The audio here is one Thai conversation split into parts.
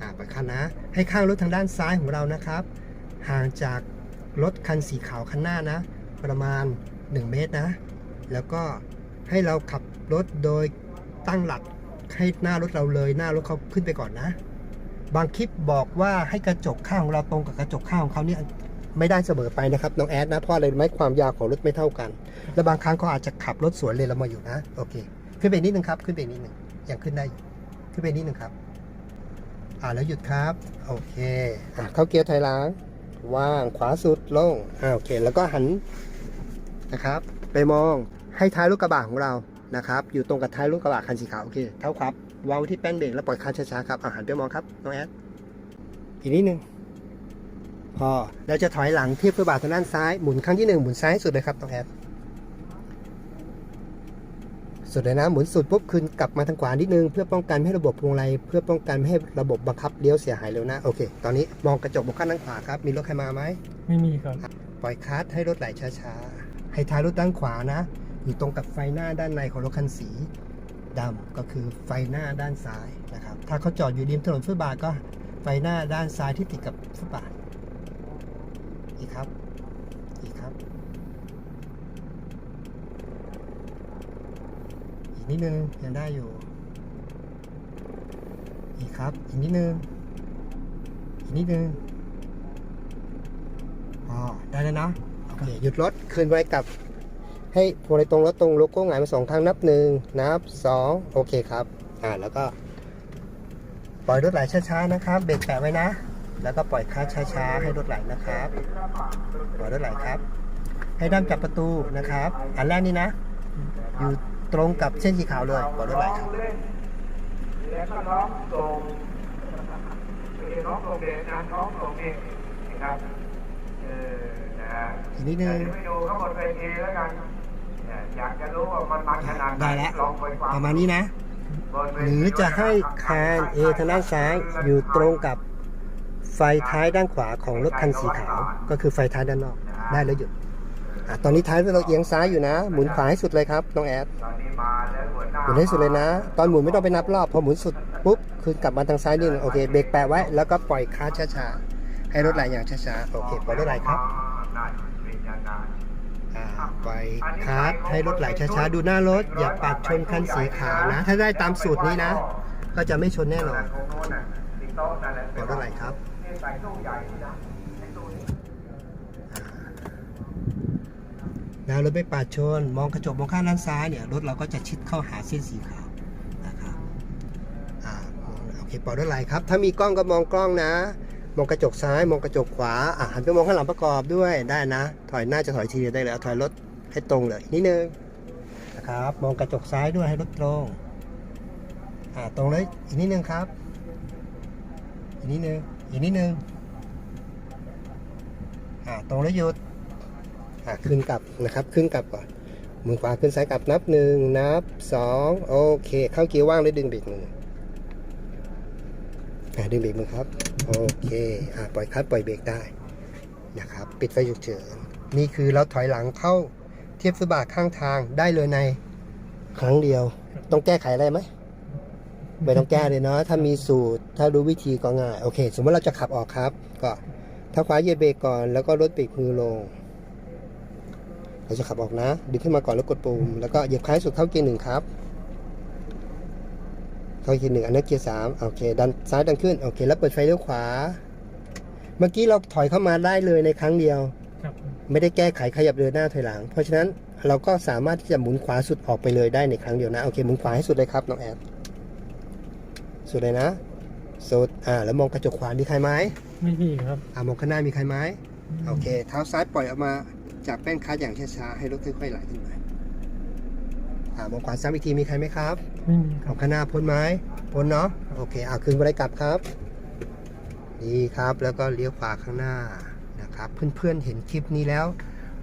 อ่าไปคันนะ ให้ข้างรถทางด้านซ้ายของเรานะครับ ห่างจากรถคันสีขาวคันหน้านะ ประมาณ 1 เมตรนะ แล้วก็ให้เราขับรถโดยตั้งหลักให้หน้ารถเราเลยหน้ารถเขาขึ้นไปก่อนนะ บางคลิปบอกว่าให้กระจกข้างของเราตรงกับกระจกข้างของเขาเนี่ยไม่ได้เสมอไปนะครับน้องแอดนะเพราะอะไรไหมความยาวของรถไม่เท่ากัน และบางครั้งเขาอาจจะขับรถสวนเลนเรามาอยู่นะโอเค ขึ้นไปนิดนึงครับ ขึ้นไปนิดนึงยังขึ้นได้ ขึ้นไปนิดนึงครับ อ่าแล้วหยุดครับ โอเคอะเข้าเกียร์ถอยหลังว่างขวาสุดลงอ่าโอเค แล้วก็หันนะครับ ไปมองให้ท้ายรถกระบะของเรานะครับ อยู่ตรงกับท้ายรถกระบะคันสีขาวโอเคเท้าครับวางไว้ที่แป้นเบรกแล้วปล่อยคันช้าๆครับอ่าหันไปมองครับน้องแอดอีกนิดนึงพอเราจะถอยหลังเทียบกระบะทางด้านซ้ายหมุนครั้งที่หนึ่งหมุนซ้ายให้สุดเลยครับน้องแอด สุดเลยนะหมุนสุดปุ๊บคืนกลับมาทางขวานิดนึง เพื่อป้องกันไม่ให้ระบบพวงมาลัยเพื่อป้องกันไม่ให้ระบบบังคับเลี้ยวเสียหายเร็วนะโอเค ตอนนี้มองกระจกบนข้างด้านขวาครับมีรถใครมาไหมไม่มีครับ ปล่อยคลัสให้รถไหลช้าๆให้ท้ายรถด้านขวานะ อยู่ตรงกับไฟหน้าด้านในของรถคันสีดำก็คือไฟหน้าด้านซ้ายนะครับถ้าเขาจอดอยู่ริมถนนฟุตบาทก็ไฟหน้าด้านซ้ายที่ติดกับฟุตบาทอีกครับอีกครับ กนิดนึงยังได้อยู่ อีกครับ อีกนิดนึง อีกนิดนึงอ๋อได้แล้วนะโอเคหยุดรถคืนไว้กับให้พวงในตรงรถตรงโลโก้หงายมาสองครั้งนับหนึ่งนับสองโอเคครับอ่าแล้วก็ ปล่อยรถไหลช้าๆนะครับ เบรกแตะไว้นะ แล้วก็ปล่อยคลัตชช้าๆให้รถไหลนะครับ ปล่อยรถไหลครับ ให้ด้ามจับประตูนะครับ อันแรกนี่นะอยู่ ตรงกับเส้นสีขาวเลยปล่อยรถไหลครับแล้วก็น้องส่งเอน้องส่งเด็กงานน้องส่งเองนะครับเออนะฮะอีกนิดนึงเดี๋ยวไปดูข้างบนเวทีแล้วกันเนี่ยอยากจะรู้ว่ามันมันขนาดไหนได้แล้วลองไปฟังประมาณนี้นะบนเวหทีรือจะให้คานเอทางด้านซ้ายอยู่ตรงกับไฟท้ายด้านขวาของรถคันสีขาว ก็คือไฟท้ายด้านนอก ได้แล้วหยุด อะตอนนี้ท้ายเราเอียงซ้ายอยู่นะ หมุนขวาให้สุดเลยครับน้องแอดหมุนให้สุดเลยนะ ตอนหมุนไม่ต้องไปนับรอบพอหมุนสุดปุ๊บคืนกลับมาทางซ้ายนิดนึงโอเคเบรกแปะไว้แล้วก็ปล่อยคลัตชช้าๆให้รถไหลอย่างช้าๆโอเคปล่อยรถไหลครับนั่นเป็นอย่างนั้นอ่าปล่อยคลัตให้รถไหลช้าๆดูหน้ารถ อย่าปัดชนคันสีขาวนะ ถ้าได้ตามสูตรนี้นะ ก็จะไม่ชนแน่นอนตรงโน้นน่ะติ๊กโต๊ะนั่นแหละปล่อยรถไหลครับ นี่ใส่ตู้ใหญ่นี่นะไอ้ตู้นี้ นะรถไม่ปาดชน มองกระจกมองข้างด้านซ้ายเนี่ยรถเราก็จะชิดเข้าหาเส้นสีขาวนะครับอ่าโอเคปลอยรถไหลครับ ถ้ามีกล้องก็มองกล้องนะ มองกระจกซ้าย มองกระจกขวาอะหันไปมองข้างหลังประกอบด้วยได้นะ ถอยหน้าจะถอยทีเดียวได้เลยเอาถอยรถให้ตรงเลยนิดนึงนะครับมองกระจกซ้ายด้วยให้รถตรงอ่าตรงเลยอีกนิดนึงครับอีกนิดนึงอีกนิดนึงอ่าตรงแล้วหยุด อะขึ้นกลับนะครับขึ้นกลับก่อนมือขวาขึ้นซ้ายกลับนับหนึ่งนับสองโอเค เข้าเกียร์ว่างเลยดึงเบรกมือดึงเบรกมือครับโอเคอะปล่อยคัดปล่อยเบรกได้นะครับปิดไฟฉุกเฉินนี่คือเราถอยหลังเข้าเทียบฟุตบาทข้างทางได้เลยในครั้งเดียว ต้องแก้ไขอะไรไหมไม่ต้องแก้เลยเนาะถ้ามีสูตร ถ้ารู้วิธีก็ง่าย โอเค สมมติเราจะขับออกครับ ก็เท้าขวาเหยียบเบรกก่อนแล้วก็ลดเบรกมือลง เราจะขับออกนะ ดึงขึ้นมาก่อนแล้วกดปุ่ม แล้วก็เหยียบคล้ายสุดเข้าเกียร์หนึ่งครับ เข้าเกียร์หนึ่งอันนั้นเกียร์สามโอเค ดันซ้ายดันขึ้น โอเค แล้วเปิดไฟเลี้ยวขวา เมื่อกี้เราถอยเข้ามาได้เลยในครั้งเดียวครับไม่ได้แก้ไขขยับเดินหน้าถอยหลัง เพราะฉะนั้นเราก็สามารถที่จะหมุนขวาสุดออกไปเลยได้ในครั้งเดียวนะ โอเค หมุนขวาให้สุดเลยครับน้องแอดสุดเลยนะ สุด อ่า แล้วมองกระจกขวามีใครไหมไม่มีครับ อ่ามองข้างหน้ามีใครไหมโอเค เท้าซ้ายปล่อยออกมา จากแป้นคลัตช์อย่างช้าๆให้รถค่อยๆไหลขึ้นมาอ่ามองขวาซ้ำอีกทีมีใครไหมครับไม่มีครัเอาบข้างหน้าพ้นไหมพ้นเนาะโอเคอ่าคืนบริกลับครับดีครับแล้วก็เลี้ยวขวาข้างหน้านะครับ เพื่อนๆเห็นคลิปนี้แล้ว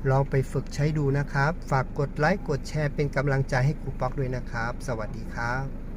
ลองไปฝึกใช้ดูนะครับ ฝากกดไลค์กดแชร์เป็นกำลังใจให้ครูป๊อกด้วยนะครับ สวัสดีครับ